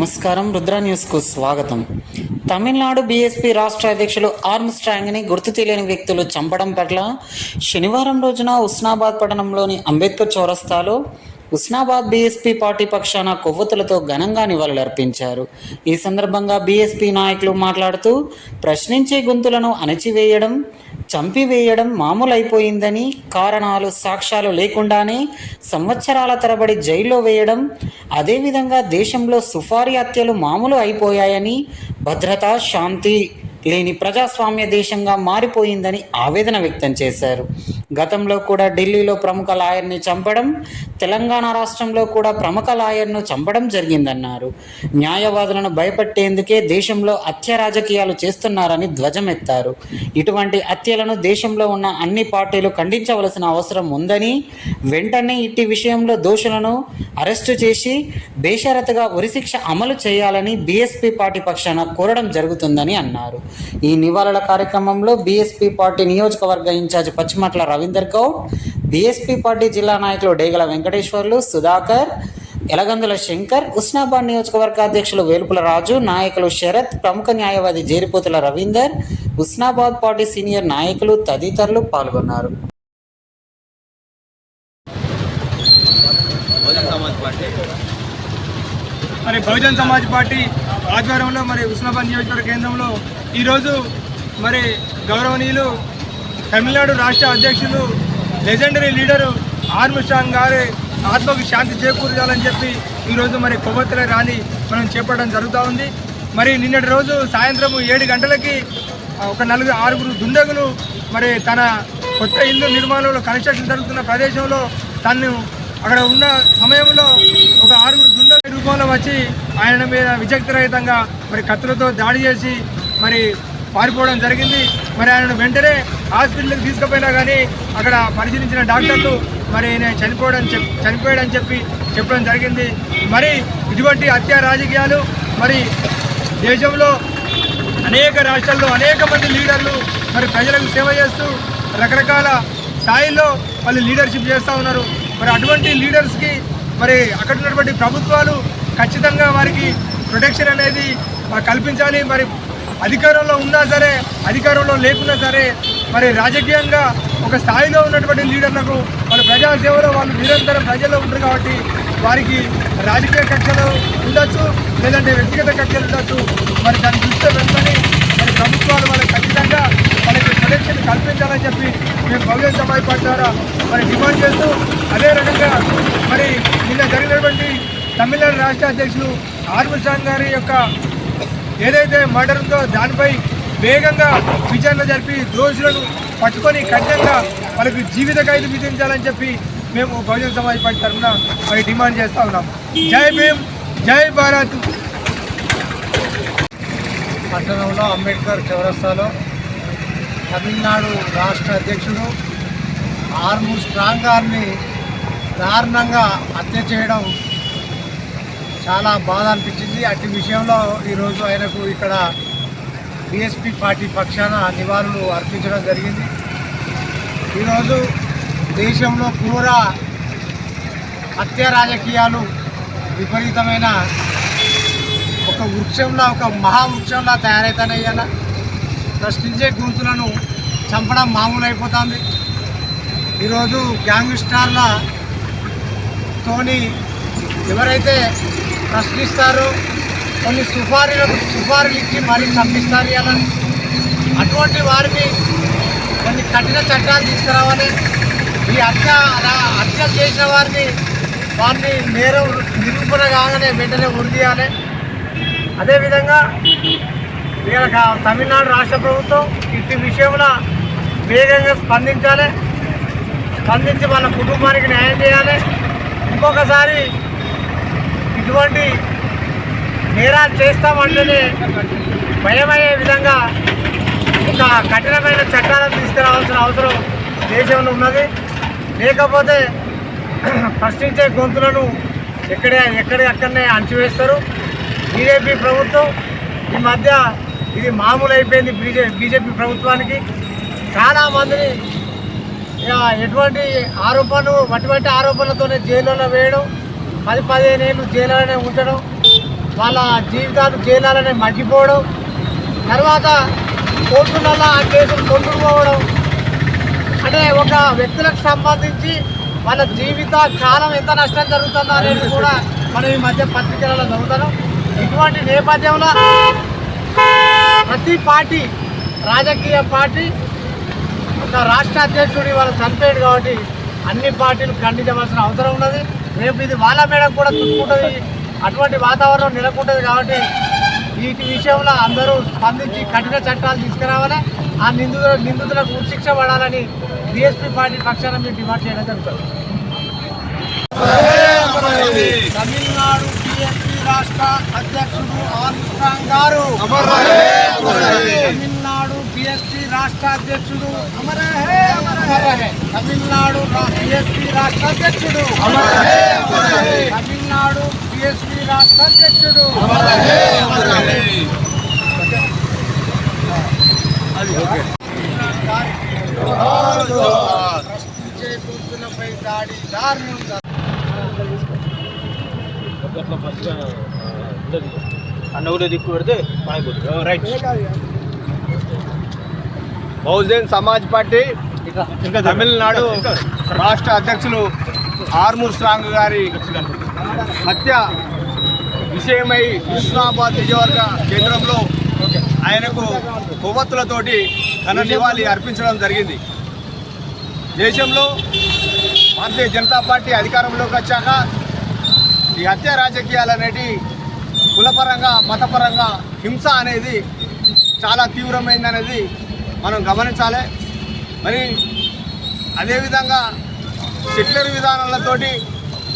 నమస్కారం రుద్ర న్యూస్కు స్వాగతం. తమిళనాడు బీఎస్పీ రాష్ట్ర అధ్యక్షులు ఆర్మ్స్ట్రాంగ్ని గుర్తు తెలియని వ్యక్తులు చంపడం పట్ల శనివారం రోజున ఉస్నాబాద్ పట్టణంలోని అంబేద్కర్ చౌరస్తాలో ఉస్నాబాద్ బీఎస్పీ పార్టీ పక్షాన కొవ్వొత్తులతో ఘనంగా నివాళులర్పించారు. ఈ సందర్భంగా బీఎస్పీ నాయకులు మాట్లాడుతూ ప్రశ్నించే గొంతులను అణచివేయడం చంపివేయడం మామూలైపోయిందని కారణాలు సాక్ష్యాలు లేకుండానే సంవత్సరాల తరబడి జైల్లో వేయడం అదేవిధంగా దేశంలో సుఫారీ హత్యలు మామూలు అయిపోయాయని భద్రత శాంతి లేని ప్రజాస్వామ్య దేశంగా మారిపోయిందని ఆవేదన వ్యక్తం చేశారు. గతంలో కూడా ఢిల్లీలో ప్రముఖ లాయర్ని చంపడం తెలంగాణ రాష్ట్రంలో కూడా ప్రముఖ లాయర్ను చంపడం జరిగిందన్నారు. న్యాయవాదులను భయపెట్టేందుకే దేశంలో హత్య రాజకీయాలు చేస్తున్నారని ధ్వజమెత్తారు. ఇటువంటి హత్యలను దేశంలో ఉన్న అన్ని పార్టీలు ఖండించవలసిన అవసరం ఉందని వెంటనే ఇట్టి విషయంలో దోషులను అరెస్టు చేసి బేషరతుగా ఉరిశిక్ష అమలు చేయాలని బీఎస్పీ పార్టీ పక్షాన కోరడం జరుగుతుందని అన్నారు. ఈ నివాళుల కార్యక్రమంలో బీఎస్పీ పార్టీ నియోజకవర్గ incharge Pachimatla Ravinder Goud BSP party జిల్లా నాయకులు డేగల వెంకటేశ్వర్లు సుధాకర్ ఎలగందుల శంకర్ ఉస్నాబాద్ నియోజకవర్గ అధ్యక్షులు వేలుపుల రాజు నాయకులు శరత్ ప్రముఖ న్యాయవాది జేరిపోతుల రవీందర్ ఉస్నాబాద్ పార్టీ సీనియర్ నాయకులు తదితరులు పాల్గొన్నారు. మరి బహుజన్ సమాజ్ పార్టీ ఆధ్వర్యంలో మరి ఉస్నాబాద్ నియోజకవర్గ కేంద్రంలో ఈరోజు మరి గౌరవనీయులు తమిళనాడు రాష్ట్ర అధ్యక్షులు లెజెండరీ లీడరు ఆర్మస్ట్రాంగ్ గారి ఆత్మకు శాంతి చేకూర్చాలని చెప్పి ఈరోజు మరి కొవ్వొత్తుల ర్యాలీ మనం చేపట్టడం జరుగుతూ ఉంది. మరి నిన్నటి రోజు సాయంత్రం ఏడు గంటలకి ఒక నలుగురు ఆరుగురు దుండగులు మరి తన కొత్త ఇల్లు నిర్మాణంలో కన్స్ట్రక్షన్ జరుగుతున్న ప్రదేశంలో తను అక్కడ ఉన్న సమయంలో ఒక ఆరుగురు దుండగ రూపంలో వచ్చి ఆయన మీద విచక్తిరహితంగా మరి కత్తులతో దాడి చేసి మరి పారిపోవడం జరిగింది. మరి ఆయనను వెంటనే హాస్పిటల్కి తీసుకుపోయినా కానీ అక్కడ పరిశీలించిన డాక్టర్లు మరి ఆయన చనిపోవడం చెప్ చనిపోయాడని చెప్పి చెప్పడం జరిగింది. మరి ఇటువంటి హత్య రాజకీయాలు మరి దేశంలో అనేక రాష్ట్రాల్లో అనేక మంది లీడర్లు మరి ప్రజలకు సేవ చేస్తూ రకరకాల స్థాయిల్లో వాళ్ళు లీడర్షిప్ చేస్తూ ఉన్నారు. మరి అటువంటి లీడర్స్కి మరి అక్కడ ఉన్నటువంటి ప్రభుత్వాలు ఖచ్చితంగా వారికి ప్రొటెక్షన్ అనేది కల్పించాలి. మరి అధికారంలో ఉన్నా సరే అధికారంలో లేకున్నా సరే మరి రాజకీయంగా ఒక స్థాయిలో ఉన్నటువంటి లీడర్లకు వాళ్ళ ప్రజాసేవలో వాళ్ళు నిరంతరం ప్రజల్లో ఉంటారు కాబట్టి వారికి రాజకీయ కక్షలు ఉండొచ్చు లేదంటే వ్యక్తిగత కక్షలు ఉండొచ్చు. మరి దాన్ని దృష్టిలో పెట్టుకొని మరి ప్రభుత్వాలు వాళ్ళకి ఖచ్చితంగా వాళ్ళకి ప్రొటెక్షన్ కల్పించాలని చెప్పి మేము బహుజన సమాజ్ పార్టీ ద్వారా మరి డిమాండ్ చేస్తూ అదే రకంగా మరి నిన్న జరిగినటువంటి తమిళనాడు రాష్ట్ర అధ్యక్షులు ఆర్మస్టాంగ్ గారి యొక్క ఏదైతే మర్డర్ ఉందో దానిపై వేగంగా విచారణ జరిపి దోషులను పట్టుకొని కఠినంగా వాళ్ళకి జీవిత ఖైదు విధించాలని చెప్పి మేము బహుజన సమాజ్ పార్టీ తరఫున అవి డిమాండ్ చేస్తూ ఉన్నాం. జై భీమ్ జై భారత్. పట్టణంలో అంబేద్కర్ చౌరస్తాలో తమిళనాడు రాష్ట్ర అధ్యక్షుడు ఆర్ము స్ట్రాంగ్ ఆర్మీ దారుణంగా హత్య చేయడం చాలా బాధ అనిపించింది. అటు విషయంలో ఈరోజు ఆయనకు ఇక్కడ బీఎస్పీ పార్టీ పక్షాన నివాళులు అర్పించడం జరిగింది. ఈరోజు దేశంలో క్రూర హత్య రాజకీయాలు విపరీతమైన ఒక వృక్షంలా ఒక మహావృక్షంలా తయారైతానే ఇవాళ ప్రశ్నించే గుంతులను చంపడం మామూలు అయిపోతుంది ఈరోజు గ్యాంగ్స్టార్ల తోని ఎవరైతే ప్రశ్నిస్తారు. కొన్ని సుపారీలకు సుపారీలు ఇచ్చి మరీ తప్పిస్తారు ఇలా అటువంటి వారిని కొన్ని కఠిన చట్టాలు తీసుకురావాలి. ఈ హత్య హత్యలు చేసిన వారిని వారిని నేరం నిరూపణ కాగానే వెంటనే వృద్ధి తీయాలి అదేవిధంగా వీళ్ళ తమిళనాడు రాష్ట్ర ప్రభుత్వం ఇట్టి విషయంలో వేగంగా స్పందించాలి. స్పందించి వాళ్ళ కుటుంబానికి న్యాయం చేయాలి. ఇంకొకసారి ఇటువంటి నేరాలు చేస్తామంటేనే భయమయ్యే విధంగా ఒక కఠినమైన చట్టాలను తీసుకురావాల్సిన అవసరం దేశంలో ఉన్నది. లేకపోతే ప్రశ్నించే గొంతులను ఎక్కడే ఎక్కడి అక్కడనే అణచివేస్తారు. బీజేపీ ప్రభుత్వం ఈ మధ్య ఇది మామూలు అయిపోయింది బీజే బీజేపీ ప్రభుత్వానికి. చాలామందిని ఇక ఎటువంటి ఆరోపణలు అటువంటి ఆరోపణలతోనే జైల్లో వేయడం పది పదిహేను ఏళ్ళు జైల్లోనే ఉండడం వాళ్ళ జీవితాలు జైలాలనే మగ్గిపోవడం తర్వాత కోర్టులలో ఆ కేసులు కొట్టుకుపోవడం అంటే ఒక వ్యక్తులకు సంబంధించి వాళ్ళ జీవిత కాలం ఎంత నష్టం జరుగుతుందో అనేది కూడా మనం ఈ మధ్య పత్రికలలో చదువుతాం ఇటువంటి నేపథ్యంలో ప్రతి పార్టీ రాజకీయ పార్టీ ఒక రాష్ట్ర అధ్యక్షుడు వాళ్ళు చనిపోయాడు కాబట్టి అన్ని పార్టీలు ఖండించవలసిన అవసరం ఉన్నది. రేపు ఇది వాళ్ళ మేడం కూడా చుట్టుకుంటుంది. అటువంటి వాతావరణం నెలకొంటుంది కాబట్టి వీటి విషయంలో అందరూ స్పందించి కఠిన చట్టాలు తీసుకురావాలి. ఆ నిందితుల నిందితులకు ఉరిశిక్ష పడాలని బీఎస్పీ పార్టీ పక్షాన మీరు డిమాండ్ చేయడం జరుగుతుంది. తమిళనాడు బీఎస్పీ రాష్ట్ర అధ్యక్షుడు ఆర్మ్స్ట్రాంగ్ గారు. తమిళనాడు బీఎస్పీ రాష్ట్ర అధ్యక్షుడు తమిళనాడు బీఎస్పీ రాష్ట్ర అధ్యక్షుడు తమిళనాడు బీఎస్పీ రాష్ట్ర అధ్యక్షుడు ప్రశ్నించే గొంతులపై దాడి దారుణం అన్న ఊరే దిక్కు పెడితే మనకు రైట్ బహుజన్ సమాజ్ పార్టీ తమిళనాడు రాష్ట్ర అధ్యక్షులు ఆర్మూర్ స్ట్రాంగ్ గారి హత్య విషయమై హుస్నాబాద్ నియోజకవర్గ కేంద్రంలో ఆయనకు కొవ్వొత్తులతోటి ఘన నివాళి అర్పించడం జరిగింది. దేశంలో భారతీయ జనతా పార్టీ అధికారంలోకి వచ్చాక ఈ హత్య రాజకీయాలు అనేటి కులపరంగా మతపరంగా హింస అనేది చాలా తీవ్రమైందనేది మనం గమనించాలి. మరి అదేవిధంగా సెక్యులర్ విధానాలతోటి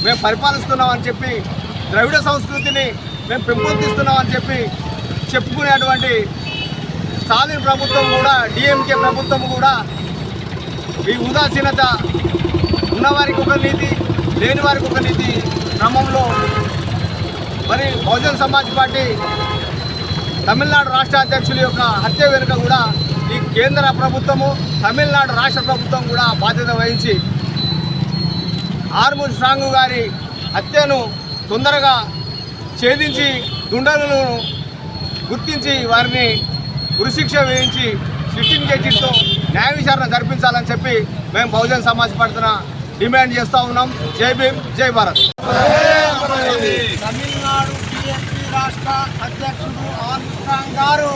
మేము పరిపాలిస్తున్నామని చెప్పి ద్రవిడ సంస్కృతిని మేము పెంపొందిస్తున్నామని చెప్పి చెప్పుకునేటువంటి స్టాలిన్ ప్రభుత్వం కూడా డిఎంకే ప్రభుత్వం కూడా ఈ ఉదాసీనత ఉన్నవారికి ఒక నీతి లేని వారికి ఒక నీతి క్రమంలో మరి బహుజన్ సమాజ్ పార్టీ తమిళనాడు రాష్ట్ర అధ్యక్షుల యొక్క హత్య వెనుక కూడా ఈ కేంద్ర ప్రభుత్వము తమిళనాడు రాష్ట్ర ప్రభుత్వం కూడా బాధ్యత వహించి ఆర్మూర్ స్ట్రాంగ్ గారి హత్యను తొందరగా ఛేదించి దుండలను గుర్తించి వారిని ఉరిశిక్ష వేయించి సిట్టింగ్ జడ్జితో న్యాయ విచారణ జరిపించాలని చెప్పి మేము బహుజన్ సమాజ్ పడుతున్న డిమాండ్ చేస్తూ ఉన్నాం. జై భీమ్ జై భారత్. తమిళనాడు రాష్ట్ర అధ్యక్షుడు ఆర్మ్స్ట్రాంగ్ గారు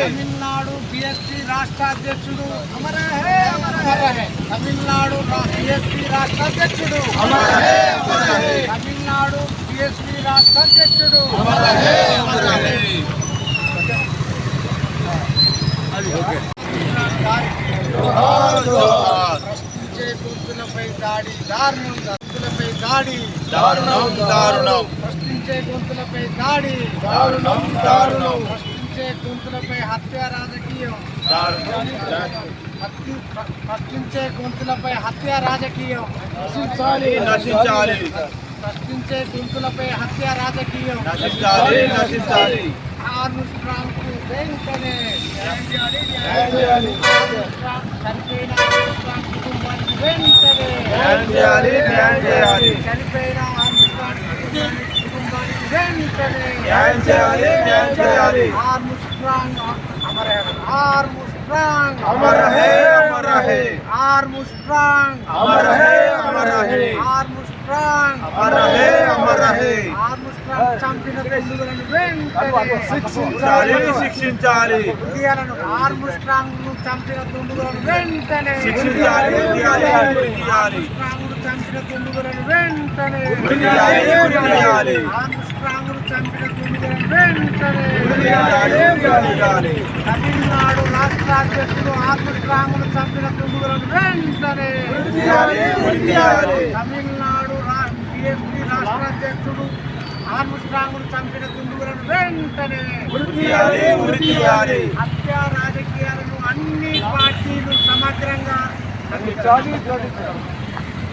తమిళనాడు బీఎస్పీ రాష్ట్ర అధ్యక్షుడు అమర హే అమర హే తమిళనాడు బీఎస్పీ రాష్ట్ర అధ్యక్షుడు తమిళనాడు బీఎస్పీ రాష్ట్ర అధ్యక్షుడు ప్రశ్నించే గొంతులపై దాడి దారుణం గొంతులపై దాడి దారుణం దారుణం. ప్రశ్నించే గొంతులపై దాడి దారుణం దారుణం. ప్రశ్నించే గొంతులపై హత్య రాజకీయం. హత్య- ప్రశ్నించే గొంతులపై హత్య రాజకీయం. నశించాలి నశించాలి. ప్రశ్నించే గొంతులపై హత్య రాజకీయం. నశించాలి నశించాలి. ఆర్మ్స్ట్రాంగ్కు వెంటనే న్యాయం చేయాలి. ఆర్మ్స్ట్రాంగ్ చనిపోయిన ఆర్మ్స్ట్రాంగ్ కుటుంబానికి వెంటనే న్యాయం చేయాలి, న్యాయం చేయాలి. చనిపోయిన కుటుంబానికి వెంటనే న్యాయం చేయాలి, న్యాయం చేయాలి. అమర ఆర్మ్స్ట్రాంగ్ అమర హే, అమర హే. ఆర్మ్స్ట్రాంగ్ అమర హే, అమర హే. ఆర్మ్స్ట్రాంగ్ అమర హే, అమర హే. వెంటనే శిక్షించాలి శిక్షించాలి ఉదయాలను చంపిన దుండుగులను వెంటనే శిక్షించాలి చంపిన దుండుగులను వెంటనే ఉరియాలి, ఉరియాలి. చంపిన దుండుగులను వెంటనే తమిళనాడు రాష్ట్ర అధ్యక్షుడు ఆర్మ్స్ట్రాంగ్ను చంపిన దుండుగులను వెంటనే తమిళనాడు రాష్ట్ర రాష్ట్ర అధ్యక్షుడు ఆర్మ్స్ట్రాంగ్ను చంపిన దుండుగులను వెంటనే. హత్య రాజకీయాలను అన్ని పార్టీలు సమగ్రంగా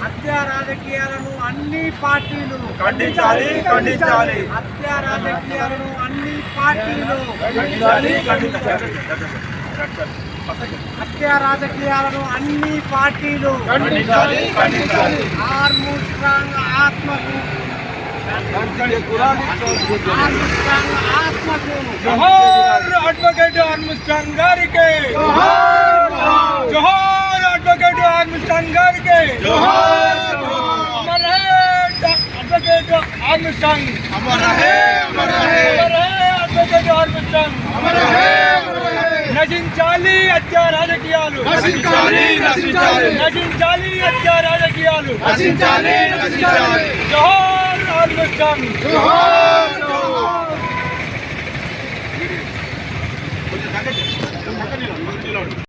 హత్య రాజకీయాలను అన్ని పార్టీలు ఖండించాలి ఖండించాలి. హత్య రాజకీయాలను అన్ని పార్టీలు ఖండించాలి ఖండించాలి. హత్య రాజకీయాలను అన్ని పార్టీలు ఖండించాలి ఖండించాలి. ఆర్మూస్ట్రాంగ్ ఆత్మకు జోహార్ అడ్వకేట్ ఆర్మిస్టాంగ్ గారికి జోహార్ అడ్వకేట్ ఆర్మిస్టాంగ్ గారికి అమర్ హే అడ్వకేట్ ఆర్మిస్టాంగ్ అమర్ హే అమర్ హే అడ్వకేట్ ఆర్మిస్టాంగ్ అమర్ హే నశించాలి హత్య రాజకీయాలు నశించాలి, నశించాలి. నశించాలి హత్య రాజకీయాలు నశించాలి నశించాలి జోహార్ Jihad no Jihad